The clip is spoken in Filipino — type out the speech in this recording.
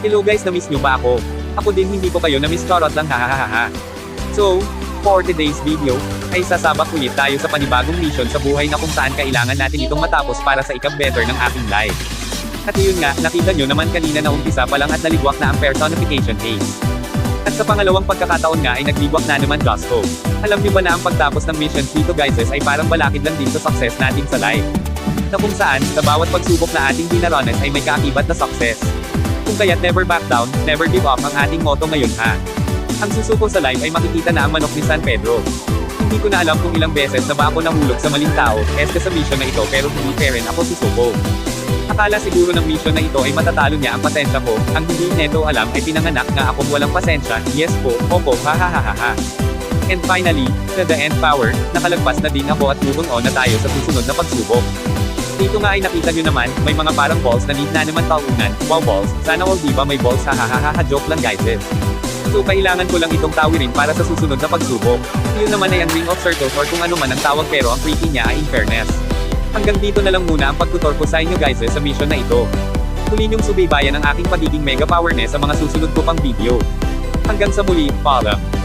Hello guys, na-miss nyo ba ako? Ako din hindi ko kayo na-miss charot lang hahaha. So, for today's video, ay sasabak ulit tayo sa panibagong mission sa buhay na kung saan kailangan natin itong matapos para sa ikab-better ng aking life. At yun nga, nakita nyo naman kanina na umpisa pa lang at naligwak na ang personification case. At sa pangalawang pagkakataon nga ay naglibwak na naman Gusto. Alam niyo ba na ang pagtapos ng missions dito guys ay parang balakid lang din sa success natin sa life. Na kung saan, sa bawat pagsubok na ating dinaranas ay may kaakibat na success. Kung kaya't never back down, never give up ang ating motto ngayon ha. Ang susuko sa live ay makikita na ang manok ni San Pedro. Hindi ko na alam kung ilang beses na ba ako nahulog sa maling tao, este sa mission na ito pero hindi pa rin ako susuko. Akala siguro ng mission na ito ay matatalo niya ang pasensya ko, ang hindi neto alam ay pinanganak nga akong walang pasensya, yes po, opo, ha ha ha ha ha. And finally, to the end power, nakalagpas na din ako at moving on na tayo sa susunod na pagsubok. Dito nga ay nakita nyo naman, may mga parang balls na need na naman taunan, wow balls, sana all di ba may balls ha ha ha ha ha joke lang guys eh. So kailangan ko lang itong tawirin para sa susunod na pagsubok. Yun naman ay ang ring of circles or kung ano man ang tawag pero ang freaky niya ay in fairness. Hanggang dito na lang muna ang pagtutor ko sa inyo guys eh, sa mission na ito. Huli niyong subaybayan ang aking pagiging mega powerness sa mga susunod ko pang video. Hanggang sa muli, paalam.